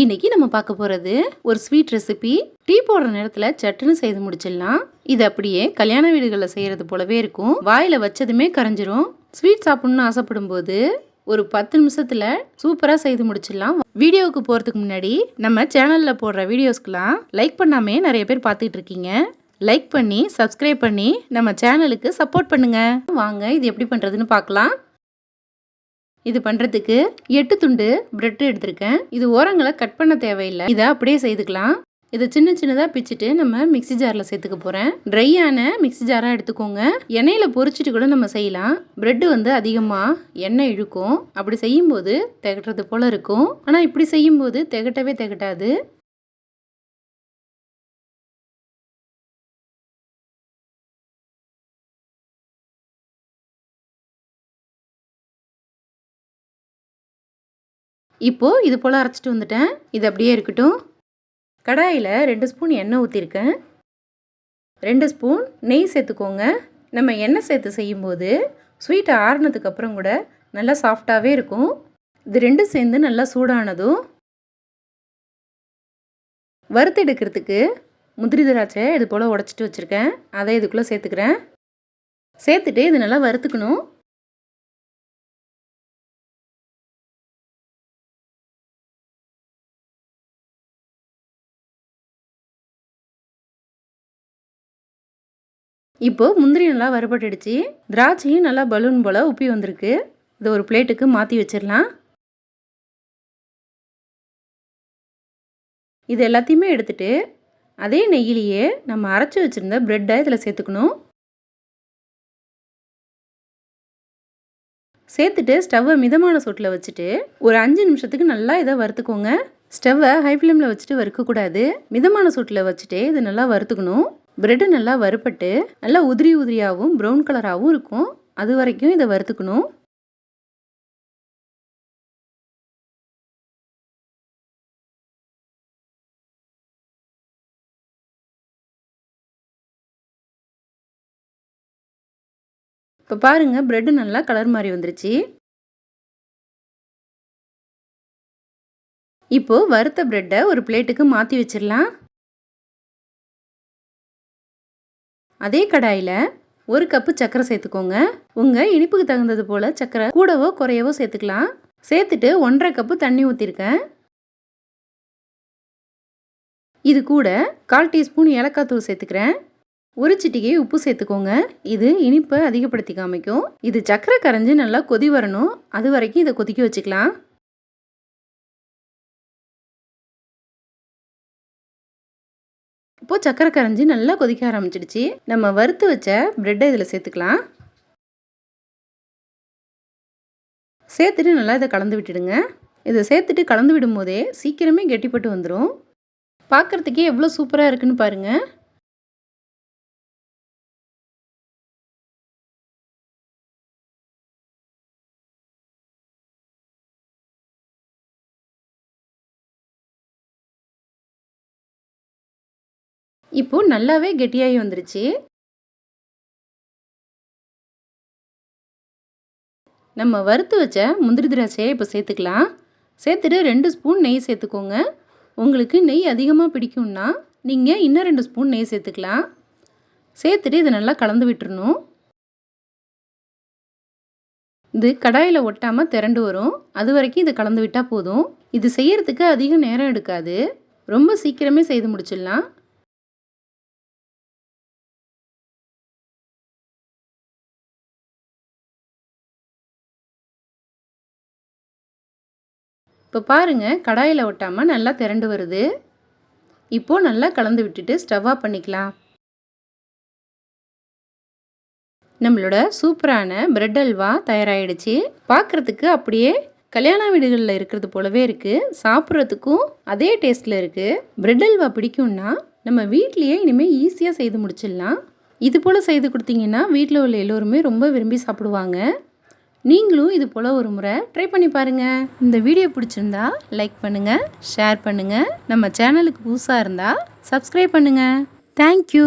இன்னைக்கு நம்ம பார்க்க போகிறது ஒரு ஸ்வீட் ரெசிபி டீ போடுற நேரத்தில் சட்டுன்னு செய்து முடிச்சிடலாம். இது அப்படியே கல்யாண வீடுகளில் செய்கிறது போலவே இருக்கும். வாயில் வச்சதுமே கரைஞ்சிரும். ஸ்வீட் சாப்பிடணும்னு ஆசைப்படும் போது ஒரு பத்து நிமிஷத்தில் சூப்பராக செய்து முடிச்சிடலாம். வீடியோவுக்கு போகிறதுக்கு முன்னாடி நம்ம சேனலில் போடுற வீடியோஸ்க்கெலாம் லைக் பண்ணாமே நிறைய பேர் பார்த்துட்டு இருக்கீங்க. லைக் பண்ணி சப்ஸ்கிரைப் பண்ணி நம்ம சேனலுக்கு சப்போர்ட் பண்ணுங்க. வாங்க இது எப்படி பண்ணுறதுன்னு பார்க்கலாம். இது பண்ணுறதுக்கு எட்டு துண்டு பிரெட் எடுத்திருக்கேன். இது ஓரங்களை கட் பண்ண தேவையில்லை. இதை அப்படியே செய்துக்கலாம். இதை சின்ன சின்னதாக பிச்சுட்டு நம்ம மிக்ஸி ஜாரில் சேர்த்துக்க போகிறேன் ட்ரையான மிக்ஸி ஜாராக எடுத்துக்கோங்க. எண்ணெயில் பொரிச்சிட்டு கூட நம்ம செய்யலாம். பிரெட்டு வந்து அதிகமாக எண்ணெய் இழுக்கும். அப்படி செய்யும்போது திகட்டுறது போல் இருக்கும். ஆனால் இப்படி செய்யும்போது திகட்டவே திகட்டாது. இப்போது இது போல் அரைச்சிட்டு வந்துட்டேன். இது அப்படியே இருக்கட்டும். கடாயில் ரெண்டு ஸ்பூன் எண்ணெய் ஊற்றிருக்கேன் ரெண்டு ஸ்பூன் நெய் சேர்த்துக்கோங்க. நம்ம எண்ணெய் சேர்த்து செய்யும்போது ஸ்வீட்டை ஆறுனதுக்கப்புறம் கூட நல்லா சாஃப்டாகவே இருக்கும். இது ரெண்டும் சேர்ந்து நல்லா சூடானதும் வறுத்து எடுக்கிறதுக்கு முந்திரி திராட்சை இது போல் உடச்சிட்டு வச்சுருக்கேன். அதை இதுக்குள்ளே சேர்த்துக்கிறேன். சேர்த்துட்டு இது நல்லா வறுத்துக்கணும். இப்போது முந்திரி நல்லா வறுபட்டுடுச்சு. திராட்சையும் நல்லா பலூன் போல் உப்பி வந்திருக்கு. இதை ஒரு பிளேட்டுக்கு மாற்றி வச்சிடலாம். இது எல்லாத்தையுமே எடுத்துகிட்டு அதே நெய்யிலேயே நம்ம அரைச்சி வச்சுருந்த ப்ரெட்டை இதில் சேர்த்துக்கணும். சேர்த்துட்டு ஸ்டவ்வை மிதமான சூட்டில் வச்சுட்டு ஒரு அஞ்சு நிமிஷத்துக்கு நல்லா இதை வறுத்துக்கோங்க. ஸ்டவ்வை ஹை ஃப்ளேமில் வச்சுட்டு வறுக்கக்கூடாது. மிதமான சூட்டில் வச்சுட்டு இது நல்லா வறுத்துக்கணும். ப்ரெட்டு நல்லா வறுப்பட்டு நல்லா உதிரி உதிரியாகவும் ப்ரௌன் கலராகவும் இருக்கும். அது வரைக்கும் இதை வறுத்துக்கணும். இப்போ பாருங்கள் ப்ரெட்டு நல்லா கலர் மாதிரி வந்துருச்சு. இப்போது வறுத்த ப்ரெட்டை ஒரு பிளேட்டுக்கு மாற்றி வச்சிடலாம். அதே கடாயில் ஒரு கப்பு சர்க்கரை சேர்த்துக்கோங்க. உங்கள் இனிப்புக்கு தகுந்தது போல் சர்க்கரை கூடவோ குறையவோ சேர்த்துக்கலாம். சேர்த்துட்டு ஒன்றரை கப்பு தண்ணி ஊற்றிருக்கேன் இது கூட கால் டீஸ்பூன் ஏலக்காய் தூள் சேர்த்துக்கிறேன். ஒரு சிட்டிகை உப்பு சேர்த்துக்கோங்க. இது இனிப்பை அதிகப்படுத்தி காமிக்கும். இது சர்க்கரை கரைஞ்சி நல்லா கொதி வரணும். அது வரைக்கும் இதை கொதிக்க வச்சுக்கலாம். இப்போது சக்கரை கரைஞ்சி நல்லா கொதிக்க ஆரம்பிச்சிடுச்சு. நம்ம வறுத்து வச்ச ப்ரெட்டை இதில் சேர்த்துக்கலாம். சேர்த்துட்டு நல்லா இதை கலந்து விட்டுடுங்க. இதை சேர்த்துட்டு கலந்து விடும் போதே சீக்கிரமே கெட்டிப்பட்டு வந்துடும் பார்க்குறதுக்கே எவ்வளோ சூப்பராக இருக்குன்னு பாருங்கள் இப்போது நல்லாவே கெட்டியாகி வந்துருச்சு. நம்ம வறுத்து வச்ச முந்திரி திராட்சையை இப்போ சேர்த்துக்கலாம். சேர்த்துட்டு ரெண்டு ஸ்பூன் நெய் சேர்த்துக்கோங்க. உங்களுக்கு நெய் அதிகமாக பிடிக்கும்னா நீங்கள் இன்னும் ரெண்டு ஸ்பூன் நெய் சேர்த்துக்கலாம். சேர்த்துட்டு இதை நல்லா கலந்து விட்டுறணும். இது கடாயில் ஒட்டாமல் திரண்டு வரும். அது வரைக்கும் இதை கலந்து விட்டால் போதும். இது செய்யறதுக்கு அதிக நேரம் எடுக்காது. ரொம்ப சீக்கிரமே செய்து முடிச்சிடலாம். இப்போ பாருங்கள் கடாயில் ஒட்டாமல் நல்லா திரண்டு வருது. இப்போது நல்லா கலந்து விட்டுட்டு ஸ்டவ் ஆஃப் பண்ணிக்கலாம். நம்மளோட சூப்பரான பிரெட் அல்வா தயாராகிடுச்சு பார்க்குறதுக்கு அப்படியே கல்யாண வீடுகளில் இருக்கிறது போலவே இருக்குது சாப்பிட்றதுக்கும் அதே டேஸ்ட்டில் இருக்குது பிரெட் அல்வா பிடிக்கும்னா நம்ம வீட்லேயே இனிமேல் ஈஸியாக செய்து முடிச்சிடலாம். இது போல் செய்து கொடுத்தீங்கன்னா வீட்டில் உள்ள எல்லோருமே ரொம்ப விரும்பி சாப்பிடுவாங்க. நீங்களும் இது போல் ஒரு முறை ட்ரை பண்ணி பாருங்கள் இந்த வீடியோ பிடிச்சிருந்தா லைக் பண்ணுங்கள் ஷேர் பண்ணுங்கள் நம்ம சேனலுக்கு புதுசாக இருந்தால் சப்ஸ்கிரைப் பண்ணுங்கள் தேங்க்யூ